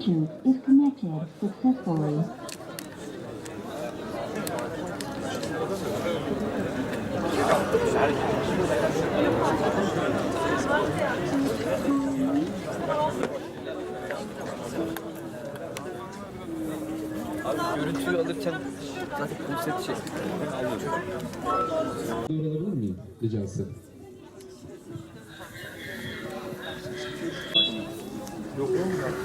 Bluetooth is connected successfully. Görüntüyü alırken zaten konsept şey alıyor. Alabilir miyim ricası?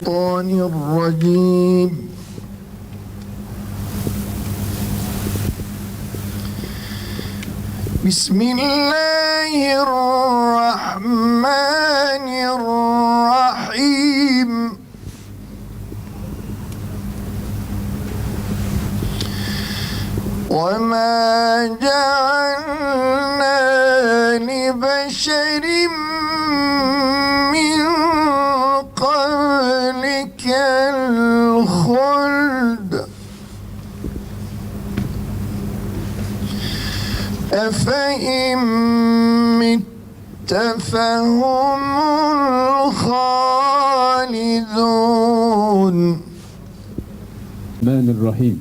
الشيطان الرجيم. بسم الله الرحمن الرحيم. وما جعلنا لبشر من الخلد. أفإن مت فهم الخالدون. الرحمن الرحيم.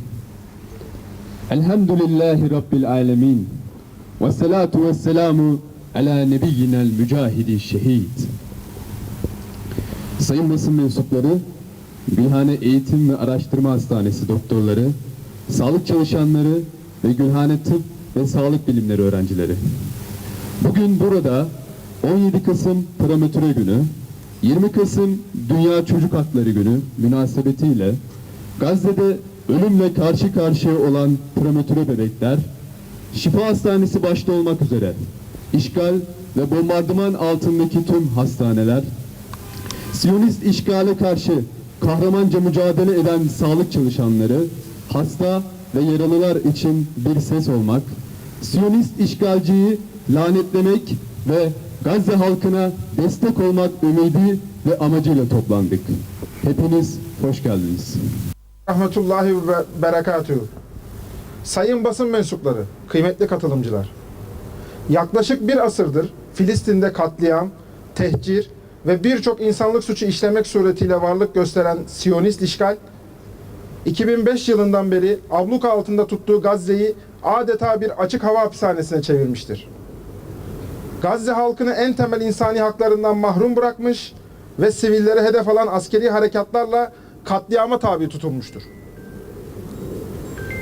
الحمد لله رب العالمين والصلاة والسلام ala nebiyyina mücahidi şehit. Sayın basın mensupları, Gülhane Eğitim ve Araştırma Hastanesi doktorları, sağlık çalışanları ve Gülhane Tıp ve Sağlık Bilimleri öğrencileri. Bugün burada 17 Kasım Prematüre Günü, 20 Kasım Dünya Çocuk Hakları Günü münasebetiyle Gazze'de ölümle karşı karşıya olan prematüre bebekler, Şifa Hastanesi başta olmak üzere işgal ve bombardıman altındaki tüm hastaneler, Siyonist işgale karşı kahramanca mücadele eden sağlık çalışanları, hasta ve yaralılar için bir ses olmak, Siyonist işgalciyi lanetlemek ve Gazze halkına destek olmak ümidi ve amacıyla toplandık. Hepiniz hoş geldiniz. Rahmetullahi ve berekatühü. Sayın basın mensupları, kıymetli katılımcılar. Yaklaşık bir asırdır Filistin'de katliam, tehcir ve birçok insanlık suçu işlemek suretiyle varlık gösteren Siyonist işgal, 2005 yılından beri abluka altında tuttuğu Gazze'yi adeta bir açık hava hapishanesine çevirmiştir. Gazze halkını en temel insani haklarından mahrum bırakmış ve sivillere hedef alan askeri harekatlarla katliama tabi tutulmuştur.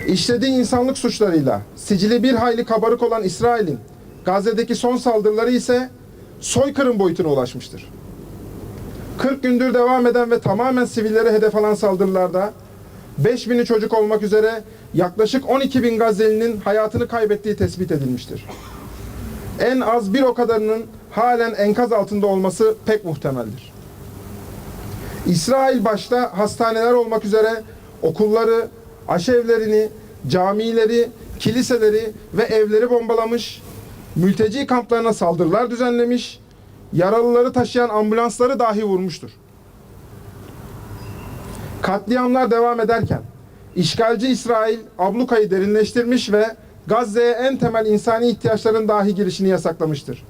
İşlediği insanlık suçlarıyla sicili bir hayli kabarık olan İsrail'in Gazze'deki son saldırıları ise soykırım boyutuna ulaşmıştır. 40 gündür devam eden ve tamamen sivillere hedef alan saldırılarda 5000'i çocuk olmak üzere yaklaşık 12 bin Gazze'linin hayatını kaybettiği tespit edilmiştir. En az bir o kadarının halen enkaz altında olması pek muhtemeldir. İsrail başta hastaneler olmak üzere okulları, aşevlerini, camileri, kiliseleri ve evleri bombalamış, mülteci kamplarına saldırılar düzenlemiş, yaralıları taşıyan ambulansları dahi vurmuştur. Katliamlar devam ederken işgalci İsrail ablukayı derinleştirmiş ve Gazze'ye en temel insani ihtiyaçların dahi girişini yasaklamıştır.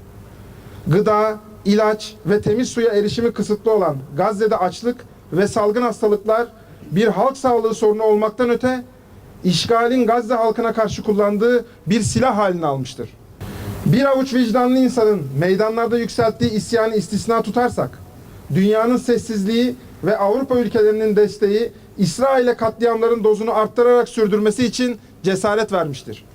Gıda, ilaç ve temiz suya erişimi kısıtlı olan Gazze'de açlık ve salgın hastalıklar bir halk sağlığı sorunu olmaktan öte işgalin Gazze halkına karşı kullandığı bir silah halini almıştır. Bir avuç vicdanlı insanın meydanlarda yükselttiği isyanı istisna tutarsak, dünyanın sessizliği ve Avrupa ülkelerinin desteği İsrail'e katliamların dozunu arttırarak sürdürmesi için cesaret vermiştir.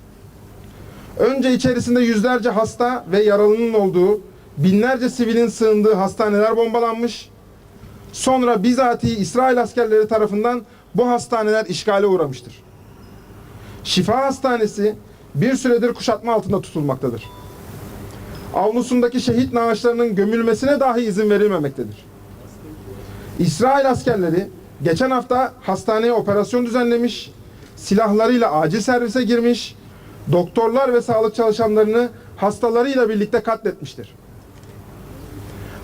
Önce içerisinde yüzlerce hasta ve yaralının olduğu, binlerce sivilin sığındığı hastaneler bombalanmış, sonra bizatihi İsrail askerleri tarafından bu hastaneler işgale uğramıştır. Şifa Hastanesi bir süredir kuşatma altında tutulmaktadır. Avlusundaki şehit naaşlarının gömülmesine dahi izin verilmemektedir. İsrail askerleri geçen hafta hastaneye operasyon düzenlemiş, silahlarıyla acil servise girmiş, doktorlar ve sağlık çalışanlarını hastalarıyla birlikte katletmiştir.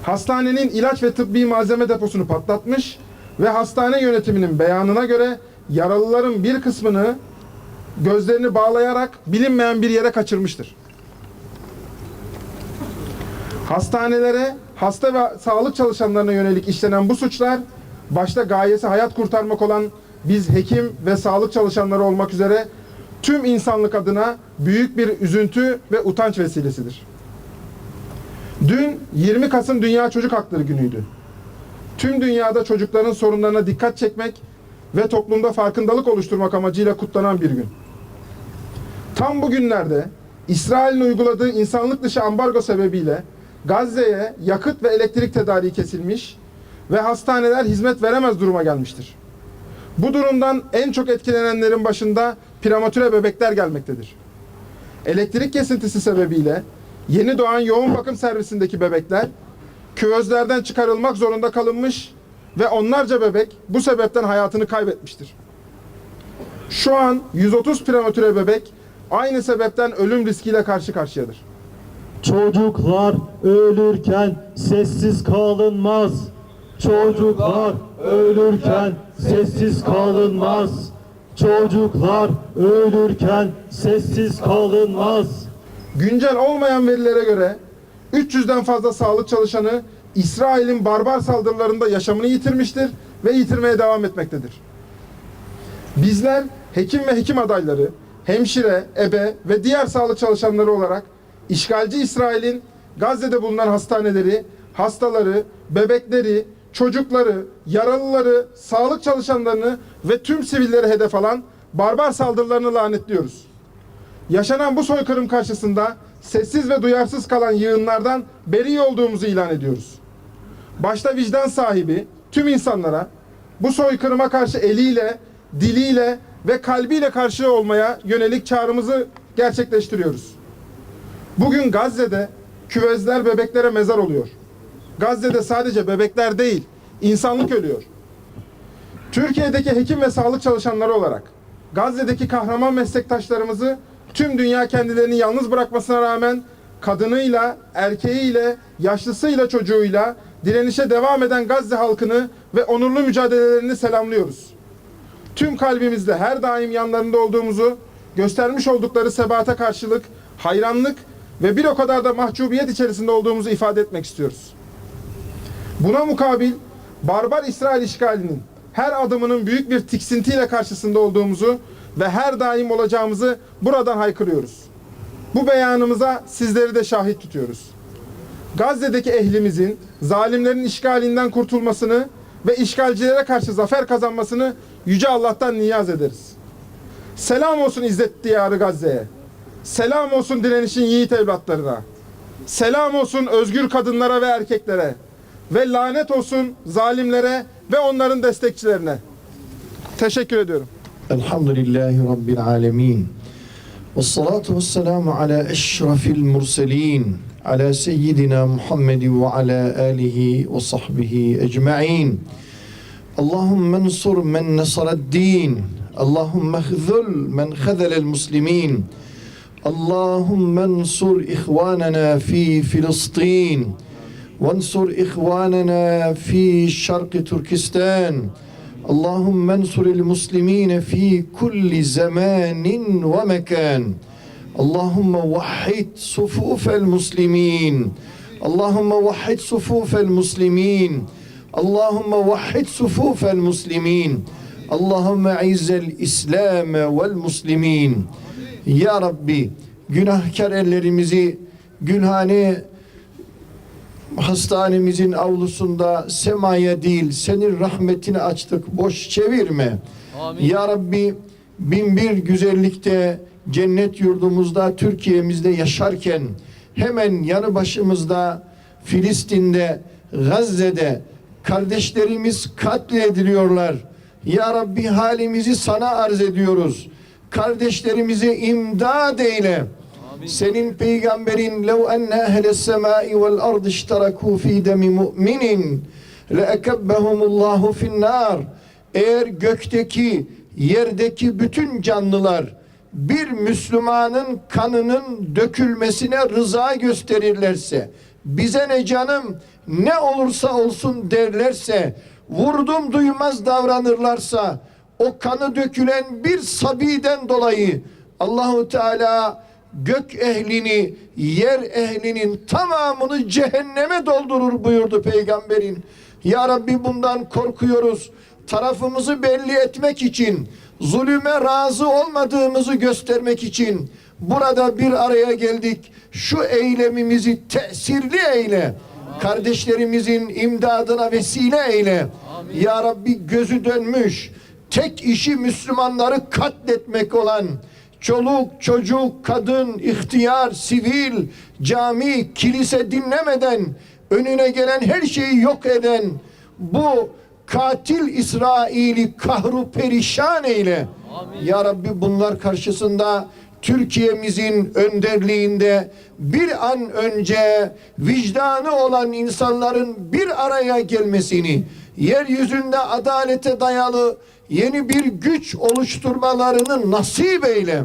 Hastanenin ilaç ve tıbbi malzeme deposunu patlatmış ve hastane yönetiminin beyanına göre yaralıların bir kısmını gözlerini bağlayarak bilinmeyen bir yere kaçırmıştır. Hastanelere, hasta ve sağlık çalışanlarına yönelik işlenen bu suçlar başta gayesi hayat kurtarmak olan biz hekim ve sağlık çalışanları olmak üzere tüm insanlık adına büyük bir üzüntü ve utanç vesilesidir. Dün 20 Kasım Dünya Çocuk Hakları Günü'ydü. Tüm dünyada çocukların sorunlarına dikkat çekmek ve toplumda farkındalık oluşturmak amacıyla kutlanan bir gün. Tam bu günlerde İsrail'in uyguladığı insanlık dışı ambargo sebebiyle Gazze'ye yakıt ve elektrik tedariği kesilmiş ve hastaneler hizmet veremez duruma gelmiştir. Bu durumdan en çok etkilenenlerin başında prematüre bebekler gelmektedir. Elektrik kesintisi sebebiyle yeni doğan yoğun bakım servisindeki bebekler küvezlerden çıkarılmak zorunda kalınmış ve onlarca bebek bu sebepten hayatını kaybetmiştir. Şu an 130 prematüre bebek aynı sebepten ölüm riskiyle karşı karşıyadır. Çocuklar ölürken sessiz kalınmaz. Çocuklar ölürken sessiz kalınmaz. Çocuklar ölürken sessiz kalınmaz. Güncel olmayan verilere göre 300'den fazla sağlık çalışanı İsrail'in barbar saldırılarında yaşamını yitirmiştir ve yitirmeye devam etmektedir. Bizler hekim ve hekim adayları, hemşire, ebe ve diğer sağlık çalışanları olarak işgalci İsrail'in Gazze'de bulunan hastaneleri, hastaları, bebekleri, çocukları, yaralıları, sağlık çalışanlarını ve tüm sivilleri hedef alan barbar saldırılarını lanetliyoruz. Yaşanan bu soykırım karşısında sessiz ve duyarsız kalan yığınlardan beri olduğumuzu ilan ediyoruz. Başta vicdan sahibi tüm insanlara bu soykırıma karşı eliyle, diliyle ve kalbiyle karşı olmaya yönelik çağrımızı gerçekleştiriyoruz. Bugün Gazze'de küvezler bebeklere mezar oluyor. Gazze'de sadece bebekler değil, insanlık ölüyor. Türkiye'deki hekim ve sağlık çalışanları olarak Gazze'deki kahraman meslektaşlarımızı tüm dünya kendilerini yalnız bırakmasına rağmen kadınıyla, erkeğiyle, yaşlısıyla, çocuğuyla direnişe devam eden Gazze halkını ve onurlu mücadelelerini selamlıyoruz. Tüm kalbimizle her daim yanlarında olduğumuzu, göstermiş oldukları sebate karşılık hayranlık ve bir o kadar da mahcubiyet içerisinde olduğumuzu ifade etmek istiyoruz. Buna mukabil barbar İsrail işgalinin her adımının büyük bir tiksintiyle karşısında olduğumuzu ve her daim olacağımızı buradan haykırıyoruz. Bu beyanımıza sizleri de şahit tutuyoruz. Gazze'deki ehlimizin zalimlerin işgalinden kurtulmasını ve işgalcilere karşı zafer kazanmasını Yüce Allah'tan niyaz ederiz. Selam olsun İzzet Diyarı Gazze'ye. Selam olsun direnişin yiğit evlatlarına. Selam olsun özgür kadınlara ve erkeklere. Ve lanet olsun zalimlere ve onların destekçilerine. Teşekkür ediyorum. Elhamdülillahi Rabbil alemin. Ve salatu ve selamu ala eşrafil murselin. Ala seyyidina Muhammedi ve ala alihi ve sahbihi ecma'in. Allahümme ensur men nesareddin. Allahümme hzul men hezelel muslimin. اللهم انصر إخواننا في فلسطين وانصر إخواننا في شرق تركستان. اللهم انصر المسلمين في كل زمان ومكان. اللهم وحد صفوف المسلمين. اللهم وحد صفوف المسلمين. اللهم وحد صفوف المسلمين. اللهم اعز الإسلام والمسلمين. Ya Rabbi günahkar ellerimizi Gülhane hastanemizin avlusunda semaya değil senin rahmetini açtık boş çevirme. Amin. Ya Rabbi bin bir güzellikte cennet yurdumuzda Türkiye'mizde yaşarken hemen yanı başımızda Filistin'de Gazze'de kardeşlerimiz katlediliyorlar. Ya Rabbi halimizi sana arz ediyoruz. Kardeşlerimize imdad eyle. Senin peygamberin lev enne ehles semai vel ard işteraku fi demi mu'minin le'ekebbehumullahu fin nar. eğer gökteki, yerdeki bütün canlılar bir Müslümanın kanının dökülmesine rıza gösterirlerse, bize ne canım ne olursa olsun derlerse, vurdum duymaz davranırlarsa, o kanı dökülen bir sabiden dolayı Allahu Teala gök ehlini, yer ehlinin tamamını cehenneme doldurur buyurdu peygamberin. Ya Rabbi bundan korkuyoruz. Tarafımızı belli etmek için, zulüme razı olmadığımızı göstermek için burada bir araya geldik. Şu eylemimizi tesirli eyle. Kardeşlerimizin imdadına vesile eyle. Ya Rabbi gözü dönmüş, tek işi Müslümanları katletmek olan çoluk, çocuk, kadın, ihtiyar, sivil, cami, kilise dinlemeden önüne gelen her şeyi yok eden bu katil İsrail'i kahru perişan eyle. Ya Rabbi bunlar karşısında Türkiye'mizin önderliğinde bir an önce vicdanı olan insanların bir araya gelmesini, yeryüzünde adalete dayalı yeni bir güç oluşturmalarını nasip eyle.